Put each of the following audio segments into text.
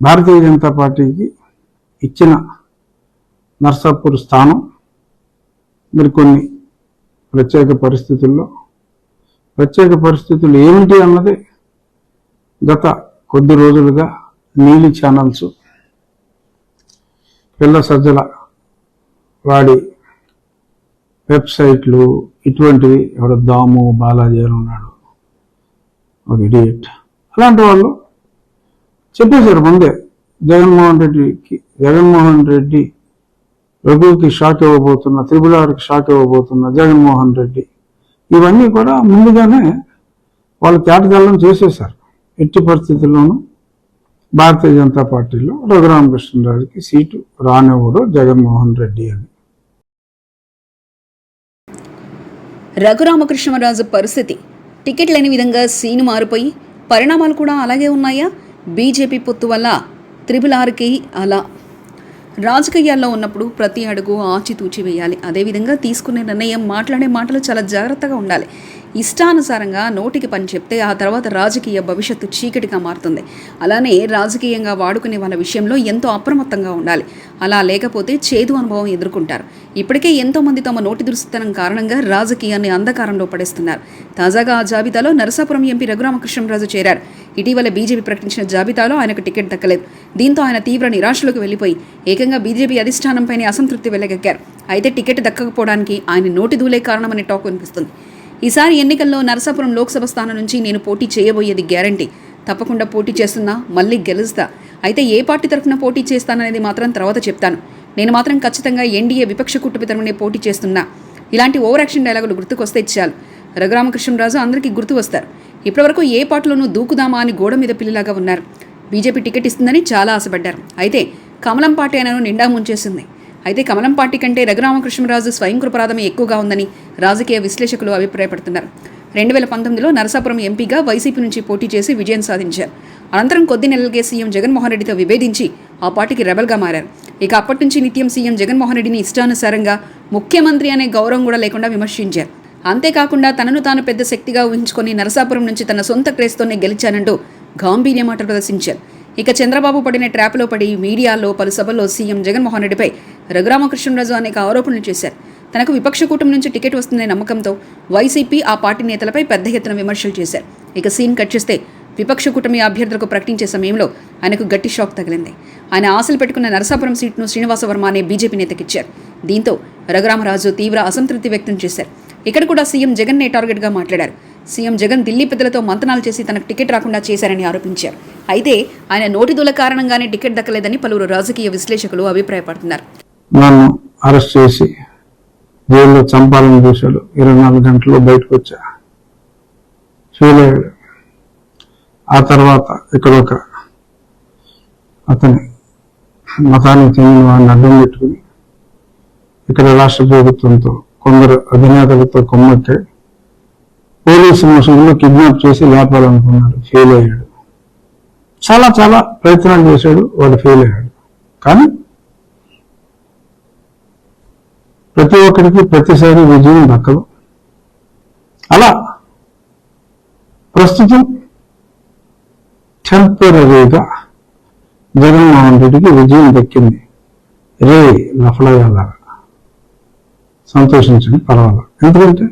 భారతీయ జనతా పార్టీకి ఇచ్చిన నర్సాపూర్ స్థానం మరి కొన్ని ప్రత్యేక పరిస్థితుల్లో ప్రత్యేక పరిస్థితులు ఏమిటి అన్నది గత కొద్ది రోజులుగా నీలి ఛానల్స్ పిల్ల సజ్జల వాడి వెబ్సైట్లు ఇటువంటివి ఎవడ దాము బాలాజీ అని ఉన్నాడు ఒక ఇడియట్ అలాంటి వాళ్ళు చెప్పేశారు ముందే. జగన్మోహన్ రెడ్డికి జగన్మోహన్ రెడ్డి రఘుకి షాక్ ఇవ్వబోతున్న త్రిపుల్ షాక్ ఇవ్వబోతున్న జగన్మోహన్ రెడ్డి. ఇవన్నీ కూడా ముందుగానే వాళ్ళు తేటతెల్లం చేసేశారు. ఎట్టి పరిస్థితుల్లోనూ భారతీయ జనతా పార్టీలో రఘురామకృష్ణరాజుకి సీటు రానివ్వడు జగన్మోహన్ రెడ్డి అని. రఘురామకృష్ణరాజు పరిస్థితి. టికెట్ లేని విధంగా సీను మారిపోయి పరిణామాలు కూడా అలాగే ఉన్నాయా? బీజేపీ పొత్తు వల్ల త్రిబుల్ ఆర్కి అలా రాజకీయాల్లో ఉన్నప్పుడు ప్రతి అడుగు ఆచితూచి వేయాలి. అదేవిధంగా తీసుకునే నిర్ణయం మాట్లాడే మాటలు చాలా జాగ్రత్తగా ఉండాలి. ఇష్టానుసారంగా నోటికి పని చెప్తే ఆ తర్వాత రాజకీయ భవిష్యత్తు చీకటిగా మారుతుంది. అలానే రాజకీయంగా వాడుకునే వాళ్ళ విషయంలో ఎంతో అప్రమత్తంగా ఉండాలి. అలా లేకపోతే చేదు అనుభవం ఎదుర్కొంటారు. ఇప్పటికే ఎంతో మంది తమ నోటి దురుస్తనం కారణంగా రాజకీయాన్ని అంధకారంలో పడేస్తున్నారు. తాజాగా ఆ జాబితాలో నరసాపురం ఎంపీ రఘురామకృష్ణరాజు చేరారు. ఇటీవల బీజేపీ ప్రకటించిన జాబితాలో ఆయనకు టికెట్ దక్కలేదు. దీంతో ఆయన తీవ్ర నిరాశలోకి వెళ్ళిపోయి ఏకంగా బీజేపీ అధిష్టానంపైనే అసంతృప్తి వెళ్ళగక్కారు అయితే టికెట్ దక్కకపోవడానికి ఆయన నోటి దూలే కారణమనే టాక్ వినిపిస్తుంది. ఈసారి ఎన్నికల్లో నరసాపురం లోక్సభ స్థానం నుంచి నేను పోటీ చేయబోయేది గ్యారంటీ. తప్పకుండా పోటీ చేస్తున్నా మళ్ళీ గెలుస్తా. అయితే ఏ పార్టీ తరఫున పోటీ చేస్తాననేది మాత్రం తర్వాత చెప్తాను. నేను మాత్రం ఖచ్చితంగా ఎన్డీఏ విపక్ష కూటమి తరఫునే పోటీ చేస్తున్నా. ఇలాంటి ఓవర్ యాక్షన్ డైలాగులు గుర్తుకొస్తే చాలు. రఘురామకృష్ణరాజు అందరికీ గుర్తు వస్తారు. ఇప్పటివరకు ఏ పార్టీలోనూ దూకుదామా అని గోడ మీద పిల్లిలాగా ఉన్నారు. బీజేపీ టికెట్ ఇస్తుందని చాలా ఆశపడ్డారు. అయితే కమలం పార్టీ ఆయనను నిండా ముంచేసింది. అయితే కమలం పార్టీ కంటే రఘురామకృష్ణరాజు స్వయం కృపరాధమే ఎక్కువగా ఉందని రాజకీయ విశ్లేషకులు అభిప్రాయపడుతున్నారు. రెండు వేల పంతొమ్మిదిలో నరసాపురం ఎంపీగా వైసీపీ నుంచి పోటీ చేసి విజయం సాధించారు. అనంతరం కొద్ది నెలలకే సీఎం జగన్మోహన్ రెడ్డితో విభేదించి ఆ పార్టీకి రెబల్గా మారారు. ఇక అప్పటి నుంచి నిత్యం సీఎం జగన్మోహన్ రెడ్డిని ఇష్టానుసారంగా ముఖ్యమంత్రి అనే గౌరవం కూడా లేకుండా విమర్శించారు. అంతేకాకుండా తనను తాను పెద్ద శక్తిగా ఊహించుకొని నరసాపురం నుంచి తన సొంత క్రేస్తోనే గెలిచానంటూ గాంభీర్య మాట ప్రదర్శించారు. ఇక చంద్రబాబు పడిన ట్రాప్లో పడి మీడియాలో పలు సభల్లో సీఎం జగన్మోహన్ రెడ్డిపై రఘురామకృష్ణరాజు అనేక ఆరోపణలు చేశారు. తనకు విపక్ష కూటమి నుంచి టికెట్ వస్తుందనే నమ్మకంతో వైసీపీ ఆ పార్టీ నేతలపై పెద్ద ఎత్తున విమర్శలు చేశారు. ఇక సీన్ కట్ చేస్తే విపక్ష కూటమి అభ్యర్థులకు ప్రకటించే సమయంలో ఆయనకు గట్టి షాక్ తగిలింది. ఆయన ఆశలు పెట్టుకున్న నరసాపురం సీట్ను శ్రీనివాసవర్మ అనే బీజేపీ నేతకిచ్చారు. దీంతో రఘురామరాజు తీవ్ర అసంతృప్తి వ్యక్తం చేశారు. ఇక్కడ కూడా సీఎం జగన్నే టార్గెట్గా మాట్లాడారు. సీఎం జగన్ ఢిల్లీ పెద్దలతో మంతనాలు చేసి తనకు టికెట్ రాకుండా చేశారని ఆరోపించారు. అయితే ఆయన నోటిదూల కారణంగానే టికెట్ దక్కలేదని పలువురు రాజకీయ విశ్లేషకులు అభిప్రాయపడుతున్నారు. నన్ను అరెస్ట్ చేసి జైల్లో చంపాలని చూశాడు. ఇరవై నాలుగు గంటల్లో బయటకు వచ్చా ఫెయిల్ అయ్యాడు ఆ తర్వాత ఇక్కడ ఒక అతని మతానికి చెందిన వాడిని అడ్డం పెట్టుకుని ఇక్కడ రాష్ట్ర ప్రభుత్వంతో కొందరు అధినేతలతో కొమ్మక్కి పోలీసు ముసుగులో కిడ్నాప్ చేసి లేపాలనుకున్నాడు ఫెయిల్ అయ్యాడు. చాలా చాలా ప్రయత్నాలు చేశాడు. వాడు ఫెయిల్ అయ్యాడు. కానీ ప్రతి ఒక్కరికి ప్రతిసారి విజయం దక్కదు. అలా ప్రస్తుతం టెంపరీగా జగన్మోహన్ రెడ్డికి విజయం దక్కింది. రే లఫలయ్యాలాగా సంతోషించండి పర్వాలేదు. ఎందుకంటే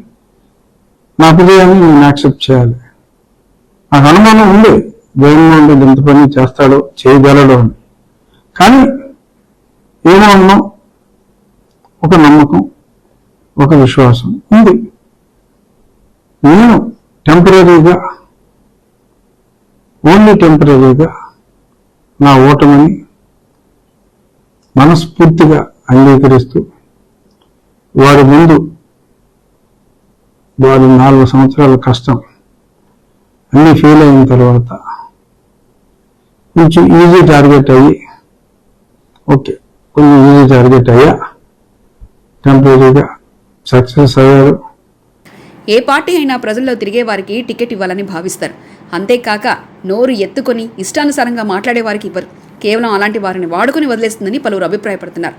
నా విజయాన్ని నేను యాక్సెప్ట్ చేయాలి. నాకు అనుమానం ఉంది జగన్మోహన్ రెడ్డి ఎంత పని చేస్తాడో చేయగలడు అని. కానీ ఏమో అన్నాం ఒక నమ్మకం ఒక విశ్వాసం ఉంది. నేను టెంపరీగా ఓన్లీ టెంపరీగా నా ఓటమిని మనస్ఫూర్తిగా అంగీకరిస్తూ వారి ముందు వారి నాలుగు సంవత్సరాల కష్టం అన్ని ఫెయిల్ అయిన తర్వాత కొంచెం ఈజీ టార్గెట్ అయ్యి ఓకే కొంచెం ఈజీ టార్గెట్ అయ్యా కంప్లీట్గా సక్సెస్ అయ్యారు. ఏ పార్టీ అయినా ప్రజల్లో తిరిగే వారికి టికెట్ ఇవ్వాలని భావిస్తారు. అంతేకాక నోరు ఎత్తుకొని ఇష్టానుసారంగా మాట్లాడే వారికి ఇవ్వరు. కేవలం అలాంటి వారిని వాడుకొని వదిలేస్తుందని పలువురు అభిప్రాయపడుతున్నారు.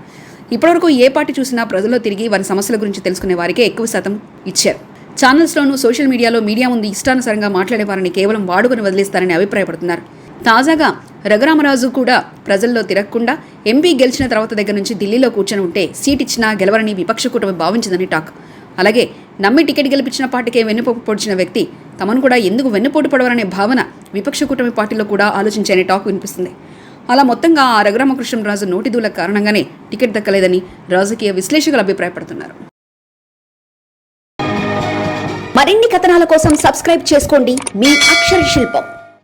ఇప్పటివరకు ఏ పార్టీ చూసినా ప్రజల్లో తిరిగి వారి సమస్యల గురించి తెలుసుకునే వారికే ఎక్కువ శాతం ఇచ్చారు. ఛానల్స్లోనూ సోషల్ మీడియాలో మీడియా ముందు ఇష్టానుసారంగా మాట్లాడే వారిని కేవలం వాడుకొని వదిలేస్తారని అభిప్రాయపడుతున్నారు. తాజాగా రఘురామరాజు కూడా ప్రజల్లో తిరగకుండా ఎంపీ గెలిచిన తర్వాత దగ్గర నుంచి ఢిల్లీలో కూర్చొని ఉంటే సీట్ ఇచ్చినా గెలవరని విపక్ష కూటమి భావించిందని టాక్. అలాగే నమ్మి టికెట్ గెలిపించిన పార్టీకే వెన్నుపోటు పొడిచిన వ్యక్తి తమను కూడా ఎందుకు వెన్నుపోటు పడవరనే భావన విపక్ష కూటమి పార్టీలో కూడా ఆలోచించనే టాక్ వినిపిస్తుంది. అలా మొత్తంగా ఆ రఘురామకృష్ణరాజు నోటి దూల కారణంగానే టికెట్ దక్కలేదని రాజకీయ విశ్లేషకులు అభిప్రాయపడుతున్నారు. మరిన్ని కథనాల కోసం సబ్స్క్రైబ్ చేసుకోండి. మీ అక్షర శిల్పం.